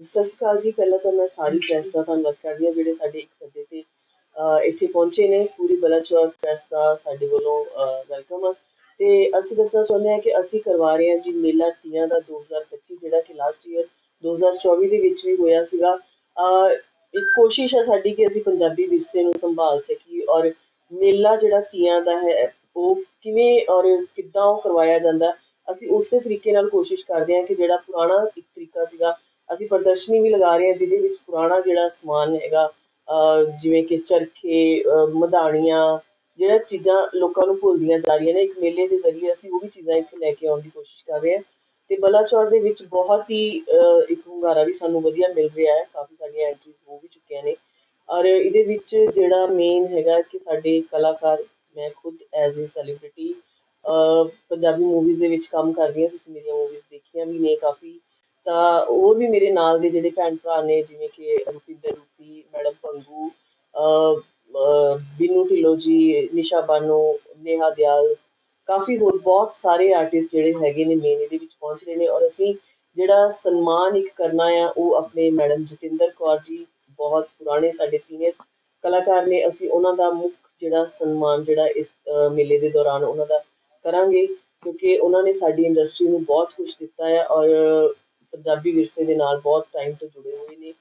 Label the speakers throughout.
Speaker 1: ਸਤਿ ਸ਼੍ਰੀ ਅਕਾਲ ਜੀ, ਪਹਿਲਾਂ ਤਾਂ ਮੈਂ ਸਾਰੀ ਪ੍ਰੈਸ ਦਾ ਧੰਨਵਾਦ ਕਰਦੀ ਹਾਂ ਜਿਹੜੇ ਸਾਡੇ ਇੱਕ ਸੱਦੇ ਤੇ ਇੱਥੇ ਪਹੁੰਚੇ ਨੇ, ਪੂਰੀ ਬਲਾਚੌਰ ਪ੍ਰੈਸ ਦਾ ਸਾਡੇ ਵੱਲੋਂ ਵੈਲਕਮ ਆ। ਤੇ ਅਸੀਂ ਦੱਸਣਾ ਚਾਹੁੰਦੇ ਹਾਂ ਕਿ ਅਸੀਂ ਕਰਵਾ ਰਹੇ ਹਾਂ ਜੀ ਮੇਲਾ ਤੀਆਂ ਦਾ 2025 ਜਿਹੜਾ ਕਿ ਲਾਸਟ ਈਅਰ 2024 ਦੇ ਵਿੱਚ ਵੀ ਹੋਇਆ ਸੀਗਾ। ਇੱਕ ਕੋਸ਼ਿਸ਼ ਹੈ ਸਾਡੀ ਕਿ ਅਸੀਂ ਪੰਜਾਬੀ ਵਿਰਸੇ ਨੂੰ ਸੰਭਾਲ ਸਕੀਏ ਔਰ ਮੇਲਾ ਜਿਹੜਾ ਤੀਆਂ ਦਾ ਹੈ, ਉਹ ਕਿਵੇਂ ਔਰ ਕਿੱਦਾਂ ਉਹ ਕਰਵਾਇਆ ਜਾਂਦਾ, ਅਸੀਂ ਉਸੇ ਤਰੀਕੇ ਨਾਲ ਕੋਸ਼ਿਸ਼ ਕਰਦੇ ਹਾਂ ਕਿ ਜਿਹੜਾ ਪੁਰਾਣਾ ਇੱਕ ਤਰੀਕਾ ਸੀਗਾ ਅਸੀਂ ਪ੍ਰਦਰਸ਼ਨੀ ਵੀ ਲਗਾ ਰਹੇ ਹਾਂ, ਜਿਹਦੇ ਵਿੱਚ ਪੁਰਾਣਾ ਜਿਹੜਾ ਸਮਾਨ ਹੈਗਾ ਜਿਵੇਂ ਕਿ ਚਰਖੇ ਮਧਾਣੀਆਂ, ਜਿਹੜਾ ਚੀਜ਼ਾਂ ਲੋਕਾਂ ਨੂੰ ਭੁੱਲਦੀਆਂ ਜਾ ਰਹੀਆਂ ਨੇ, ਇੱਕ ਮੇਲੇ ਦੇ ਜ਼ਰੀਏ ਅਸੀਂ ਉਹ ਵੀ ਚੀਜ਼ਾਂ ਇੱਥੇ ਲੈ ਕੇ ਆਉਣ ਦੀ ਕੋਸ਼ਿਸ਼ ਕਰ ਰਹੇ ਹਾਂ। ਤੇ ਬਲਾਚੌਰ ਦੇ ਵਿੱਚ ਬਹੁਤ ਹੀ ਇੱਕ ਹੁੰਗਾਰਾ ਵੀ ਸਾਨੂੰ ਵਧੀਆ ਮਿਲ ਰਿਹਾ ਹੈ, ਕਾਫੀ ਸਾਡੀਆਂ ਐਂਟਰੀਜ਼ ਹੋ ਵੀ ਚੁੱਕੀਆਂ ਨੇ। ਔਰ ਇਹਦੇ ਵਿੱਚ ਜਿਹੜਾ ਮੇਨ ਹੈਗਾ ਕਿ ਸਾਡੇ ਕਲਾਕਾਰ, ਮੈਂ ਖੁਦ as a celebrity Punjabi movies ਦੇ ਵਿੱਚ ਕੰਮ ਕਰਦੀ ਹਾਂ, ਤੁਸੀਂ ਮੇਰੀਆਂ ਮੂਵੀਜ਼ ਦੇਖੀਆਂ ਵੀ ਨੇ ਕਾਫੀ। ਤਾਂ ਹੋਰ ਵੀ ਮੇਰੇ ਨਾਲ ਦੇ ਜਿਹੜੇ ਭੈਣ ਭਰਾ ਨੇ ਜਿਵੇਂ ਕਿ ਰੁਪਿੰਦਰ ਰੂਪੀ ਮੈਡਮ ਪੰਗੂ ਬਿਨੂ ਅਹ, ਢਿੱਲੋਂ ਜੀ ਨਿਸ਼ਾ ਬਾਨੋ ਨੇਹਾ ਦਿਆਲ ਕਾਫੀ ਹੋਰ ਬਹੁਤ ਸਾਰੇ ਆਰਟਿਸਟ ਜਿਹੜੇ ਹੈਗੇ ਨੇ ਮੇਨ ਇਹਦੇ ਵਿੱਚ ਪਹੁੰਚ ਰਹੇ ਨੇ। ਔਰ ਅਸੀਂ ਜਿਹੜਾ ਸਨਮਾਨ ਇੱਕ ਕਰਨਾ ਆ ਉਹ ਆਪਣੇ ਮੈਡਮ ਜਤਿੰਦਰ ਕੌਰ ਜੀ ਬਹੁਤ ਪੁਰਾਣੇ ਸਾਡੇ ਸੀਨੀਅਰ ਕਲਾਕਾਰ ਨੇ ਅਸੀਂ ਉਹਨਾਂ ਦਾ ਮੁੱਖ ਜਿਹੜਾ ਸਨਮਾਨ ਜਿਹੜਾ ਇਸ ਮੇਲੇ ਦੇ ਦੌਰਾਨ ਉਹਨਾਂ ਦਾ ਕਰਾਂਗੇ ਕਿਉਂਕਿ ਉਹਨਾਂ ਨੇ ਸਾਡੀ ਇੰਡਸਟਰੀ ਨੂੰ ਬਹੁਤ ਕੁਝ ਦਿੱਤਾ ਹੈ ਔਰ ਪੰਜਾਬੀ ਵਿਰਸੇ ਦੇ ਨਾਲ ਬਹੁਤ ਟਾਈਮ ਤੋਂ ਜੁੜੇ ਹੋਏ ਨੇ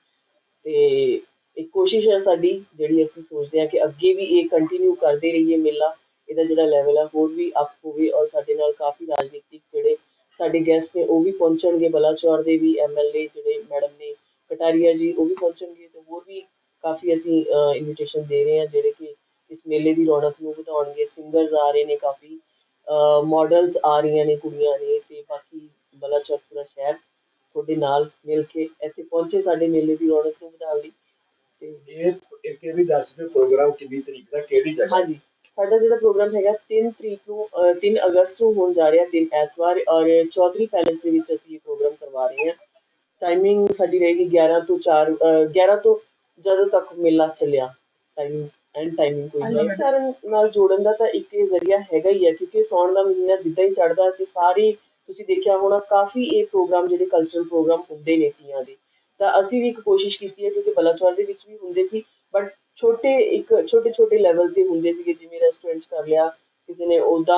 Speaker 1: ਤੇ ਇੱਕ ਕੋਸ਼ਿਸ਼ ਹੈ ਸਾਡੀ ਜਿਹੜੀ ਅਸੀਂ ਸੋਚਦੇ ਹਾਂ ਕਿ ਅੱਗੇ ਵੀ ਇਹ ਕੰਟੀਨਿਊ ਕਰਦੇ ਰਹੀਏ ਮੇਲਾ, ਇਹਦਾ ਜਿਹੜਾ ਲੈਵਲ ਹੈ ਹੋਰ ਵੀ ਅਪ ਹੋਵੇ ਔਰ ਸਾਡੇ ਨਾਲ ਕਾਫੀ ਰਾਜਨੀਤਿਕ ਜਿਹੜੇ ਸਾਡੇ ਗੈਸਟ ਨੇ ਉਹ ਵੀ ਪਹੁੰਚਣਗੇ, ਬਲਾਚੌਰ ਦੇ ਵੀ ਐਮਐਲਏ ਜਿਹੜੇ ਮੈਡਮ ਨੇ, ਕਟਾਰੀਆ ਜੀ ਉਹ ਵੀ ਪਹੁੰਚਣਗੇ ਤੇ ਹੋਰ ਵੀ ਕਾਫੀ ਅਸੀਂ ਇਨਵੀਟੇਸ਼ਨ ਦੇ ਰਹੇ ਹਾਂ ਜਿਹੜੇ ਕਿ ਇਸ ਮੇਲੇ ਦੀ ਰੌਣਕ ਨੂੰ ਵਧਾਉਣਗੇ ਸਿੰਗਰਸ ਆ ਰਹੇ ਨੇ ਕਾਫੀ ਮਾਡਲਸ ਆ ਰਹੀਆਂ ਨੇ, ਕੁੜੀਆਂ ਨੇ ਤੇ ਬਾਕੀ ਬਲਾਚੌਰ ਪੂਰਾ ਸ਼ਹਿਰ ਤੁਹਾਡੇ ਨਾਲ ਮਿਲ ਕੇ ਇੱਥੇ ਪਹੁੰਚੇ ਸਾਡੇ ਮੇਲੇ ਦੀ ਰੌਣਕ ਨੂੰ ਵਧਾਉਣ ਲਈ। ਤੇ
Speaker 2: ਇਹ ਇੱਕ ਇਹ ਵੀ ਦੱਸ ਦਿਓ ਪ੍ਰੋਗਰਾਮ ਕਿੰਨੀ ਤਰੀਕ ਦਾ ਕਿਹੜੀ ਜਗ੍ਹਾ?
Speaker 1: ਹਾਂਜੀ ਸਾਡਾ ਜਿਹੜਾ ਪ੍ਰੋਗਰਾਮ ਹੈਗਾ 3 ਤਰੀਕ ਨੂੰ ਅਹ, 3 ਅਗਸਤ ਨੂੰ ਹੋਣ ਜਾ ਰਿਹਾ ਦਿਨ ਐਤਵਾਰ ਔਰ ਚੌਧਰੀ ਪੈਲੇਸ ਦੇ ਵਿੱਚ ਅਸੀਂ ਇਹ ਪ੍ਰੋਗਰਾਮ ਕਰਵਾ ਰਹੇ ਹਾਂ। ਟਾਈਮਿੰਗ ਸਾਡੀ ਰਹੇਗੀ 11 ਤੋਂ 4 ਅਹ, 11 ਤੋਂ ਜਦੋਂ ਤੱਕ ਮੇਲਾ ਚੱਲਿਆ। ਟਾਈਮ ਐਂਡ ਟਾਈਮਿੰਗ ਕੋਈ ਨਹੀਂ। ਚਾਰਨ ਨਾਲ ਜੋੜਨ ਦਾ ਤਾਂ ਇੱਕ ਇਹ ਜ਼ਰੀਆ ਹੈਗਾ ਹੀ ਹੈ ਕਿਉਂਕਿ ਸਾਉਣ ਦਾ ਮਹੀਨਾ ਜਿੱਦਾਂ ਹੀ ਚੜ੍ਹਦਾ ਤੇ ਸਾਰੇ ਤੁਸੀਂ ਦੇਖਿਆ ਹੋਣਾ, ਕਾਫੀ ਇਹ ਪ੍ਰੋਗਰਾਮ ਜਿਹੜੇ ਕਲਚਰਲ ਪ੍ਰੋਗਰਾਮ ਹੁੰਦੇ ਨੇ ਤੀਆਂ ਦੇ। ਤਾਂ ਅਸੀਂ ਵੀ ਇੱਕ ਕੋਸ਼ਿਸ਼ ਕੀਤੀ ਹੈ, ਕਿਉਂਕਿ ਬਲਾਚੌਰ ਦੇ ਵਿੱਚ ਵੀ ਹੁੰਦੇ ਸੀ ਬਟ ਛੋਟੇ ਇੱਕ ਛੋਟੇ ਛੋਟੇ ਲੈਵਲ ਤੇ ਹੁੰਦੇ ਸੀਗੇ, ਜਿਵੇਂ ਰੈਸਟੋਰੈਂਟ ਕਰ ਲਿਆ, ਕਿਸੇ ਨੇ ਉਹਦਾ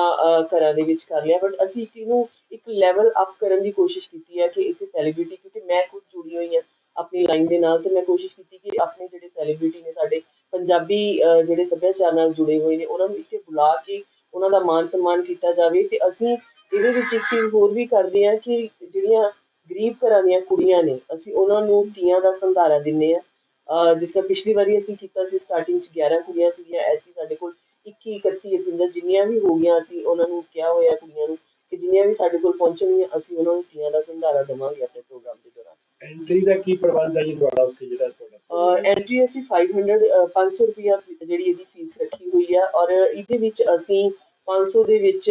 Speaker 1: ਘਰਾਂ ਦੇ ਵਿੱਚ ਕਰ ਲਿਆ ਬਟ ਅਸੀਂ ਇਹਨੂੰ ਇੱਕ ਲੈਵਲ ਅਪ ਕਰਨ ਦੀ ਕੋਸ਼ਿਸ਼ ਕੀਤੀ ਹੈ ਕਿ ਇੱਥੇ ਸੈਲੀਬ੍ਰਿਟੀ ਕਿਉਂਕਿ ਮੈਂ ਖੁਦ ਜੁੜੀ ਹੋਈ ਹਾਂ ਆਪਣੀ ਲਾਈਨ ਦੇ ਨਾਲ, ਤੇ ਮੈਂ ਕੋਸ਼ਿਸ਼ ਕੀਤੀ ਕਿ ਆਪਣੇ ਜਿਹੜੇ ਸੈਲੀਬ੍ਰਿਟੀ ਨੇ ਸਾਡੇ ਪੰਜਾਬੀ ਜਿਹੜੇ ਸੱਭਿਆਚਾਰ ਨਾਲ ਜੁੜੇ ਹੋਏ ਨੇ, ਉਹਨਾਂ ਨੂੰ ਇੱਥੇ ਬੁਲਾ ਕੇ ਉਹਨਾਂ ਦਾ ਮਾਨ ਸਨਮਾਨ ਕੀਤਾ ਜਾਵੇ, ਤੇ ਅਸੀਂ ਇਹਦੇ ਵਿੱਚ ਇੱਕ ਚੀਜ਼ ਹੋਰ ਵੀ ਕਰਦੇ ਹਾਂ ਕਿ ਜਿਹੜੀਆਂ ਗਰੀਬ ਘਰਾਂ ਦੀਆਂ ਕੁੜੀਆਂ ਨੇ ਅਸੀਂ ਉਹਨਾਂ ਨੂੰ ਤੀਆਂ ਦਾ ਸੰਧਾਰਾ ਦਿੰਨੇ ਆ ਜਿਸ ਤਰ੍ਹਾਂ ਪਿਛਲੀ ਵਾਰੀ ਅਸੀਂ ਕੀਤਾ ਸੀ ਸਟਾਰਟਿੰਗ 'ਚ 11 ਕੁੜੀਆਂ ਸੀਗੀਆਂ ਐਤਕੀ ਸਾਡੇ ਕੋਲ 21 31 ਇਤਿੰਦਰ ਜਿੰਨੀਆਂ ਵੀ ਹੋ ਗਈਆਂ ਅਸੀਂ ਉਹਨਾਂ ਨੂੰ ਕਿਹਾ ਹੋਇਆ ਕੁੜੀਆਂ ਨੂੰ ਕਿ ਜਿੰਨੀਆਂ ਵੀ ਸਾਡੇ ਕੋਲ ਪਹੁੰਚਣਗੀਆਂ ਅਸੀਂ ਉਹਨਾਂ ਨੂੰ ਤੀਆਂ ਦਾ ਸੰਧਾਰਾ ਦੇਵਾਂਗੇ ਆਪਣੇ ਪ੍ਰੋਗਰਾਮ ਦੇ ਦੌਰਾਨ।
Speaker 2: ਐਂਟਰੀ ਦਾ ਕੀ ਪ੍ਰਬੰਧ ਹੈ ਜੀ ਤੁਹਾਡਾ ਉੱਥੇ ਜਿਹੜਾ ਤੁਹਾਡਾ?
Speaker 1: ਐਂਟਰੀ ਅਸੀਂ 500 ਅਹ 500 ਰੁਪਿਆ ਜਿਹੜੀ ਇਹਦੀ ਫੀਸ ਰੱਖੀ ਹੋਈ ਆ ਔਰ ਇਹਦੇ ਵਿੱਚ ਅਸੀਂ 500 ਦੇ ਵਿੱਚ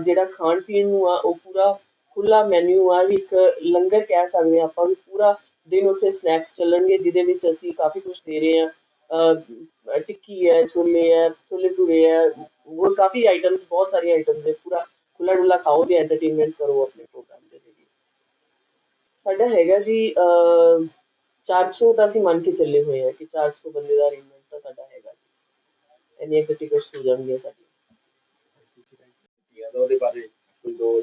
Speaker 1: ਜਿਹੜਾ ਖਾਣ ਪੀਣ ਨੂੰ ਆ ਉਹ ਪੂਰਾ ਖੁੱਲਾ ਮੈਨੂ ਆ ਵੀ ਇੱਕ ਲੰਗਰ ਕਹਿ ਸਕਦੇ ਹਾਂ ਆਪਾਂ ਵੀ ਪੂਰਾ ਦਿਨ ਉੱਥੇ ਸਨੈਕਸ ਚੱਲਣਗੇ ਜਿਹਦੇ ਵਿੱਚ ਅਸੀਂ ਕਾਫੀ ਕੁਝ ਦੇ ਰਹੇ ਹਾਂ। ਟਿੱਕੀ ਹੈ ਛੋਲੇ ਹੈ ਛੋਲੇ ਭਟੂਰੇ ਹੈ ਹੋਰ ਕਾਫੀ ਆਈਟਮਸ ਬਹੁਤ ਸਾਰੀਆਂ ਆਈਟਮਸ ਹੈ ਪੂਰਾ ਖੁੱਲਾ ਡੁੱਲਾ ਖਾਓ ਤੇ ਐਂਟਰਟੇਨਮੈਂਟ ਕਰੋ ਆਪਣੇ ਪ੍ਰੋਗਰਾਮ ਦੇ ਲਈ ਸਾਡਾ ਹੈਗਾ ਜੀ ਅਹ, 400 ਤਾਂ ਅਸੀਂ ਮੰਨ ਕੇ ਚੱਲੇ ਹੋਏ ਆ ਕਿ 400 ਬੰਦੇ ਦਾ ਅਰੇਂਜਮੈਂਟ ਤਾਂ ਸਾਡਾ ਹੈਗਾ ਜੀ। ਇੰਨੀਆਂ ਕੁ ਟਿਕਟਸ ਹੋ ਜਾਣਗੀਆਂ ਸਾਡੀਆਂ
Speaker 2: ਤੀਆਂ ਦਾ ਉਹਦੇ ਬਾਰੇ ਕੋਈ ਦੋ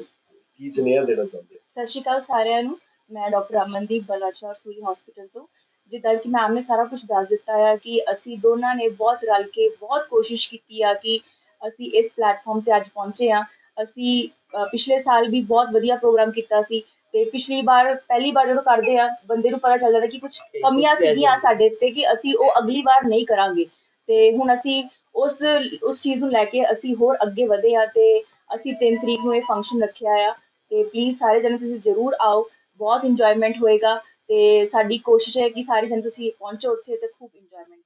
Speaker 2: ਕੀ ਸੁਨੇਹਾ ਦੇਣਾ ਚਾਹੁੰਦੇ ਹੋ?
Speaker 3: ਸਤਿ ਸ਼੍ਰੀ ਅਕਾਲ ਸਾਰਿਆਂ ਨੂੰ। ਮੈਂ ਡਾਕਟਰ ਅਮਨਦੀਪ ਬਲਾਚੌਰ ਸੂਰੀ ਹਸਪੀਟਲ ਤੋਂ। ਜਿੱਦਾਂ ਕਿ ਮੈਮ ਨੇ ਸਾਰਾ ਕੁਝ ਦੱਸ ਦਿੱਤਾ ਹੈ ਕਿ ਅਸੀਂ ਦੋਨਾਂ ਨੇ ਬਹੁਤ ਰਲ ਕੇ ਬਹੁਤ ਕੋਸ਼ਿਸ਼ ਕੀਤੀ ਆ ਕਿ ਅਸੀਂ ਇਸ ਪਲੇਟਫਾਰਮ ਤੇ ਅੱਜ ਪਹੁੰਚੇ ਆ। ਅਸੀਂ ਪਿਛਲੇ ਸਾਲ ਵੀ ਬਹੁਤ ਵਧੀਆ ਪ੍ਰੋਗਰਾਮ ਕੀਤਾ ਸੀ ਤੇ ਪਿਛਲੀ ਵਾਰ ਪਹਿਲੀ ਵਾਰ ਜਦੋਂ ਕਰਦੇ ਆ ਬੰਦੇ ਨੂੰ ਪਤਾ ਚੱਲ ਜਾਂਦਾ ਕਿ ਕੁਝ ਕਮੀਆਂ ਸੀਗੀਆਂ ਸਾਡੇ ਤੇ ਕਿ ਅਸੀਂ ਉਹ ਅਗਲੀ ਵਾਰ ਨਹੀਂ ਕਰਾਂਗੇ। ਤੇ ਹੁਣ ਅਸੀਂ ਉਸ ਉਸ ਚੀਜ਼ ਨੂੰ ਲੈ ਕੇ ਅਸੀਂ ਹੋਰ ਅੱਗੇ ਵਧੇ ਆ ਤੇ ਅਸੀਂ 3 ਤਰੀਕ ਨੂੰ ਇਹ ਫੰਕਸ਼ਨ ਰੱਖਿਆ ਆ। ਤੇ ਪਲੀਜ਼ ਸਾਰੇ ਜਣੇ ਤੁਸੀਂ ਜ਼ਰੂਰ ਆਓ, ਬਹੁਤ ਇੰਜੋਇਮੈਂਟ ਹੋਏਗਾ ਤੇ ਸਾਡੀ ਕੋਸ਼ਿਸ਼ ਹੈ ਕਿ ਸਾਰੇ ਜਣੇ ਤੁਸੀਂ ਪਹੁੰਚੋ ਉੱਥੇ ਤੇ ਖੂਬ ਇੰਜੋਇਮੈਂਟ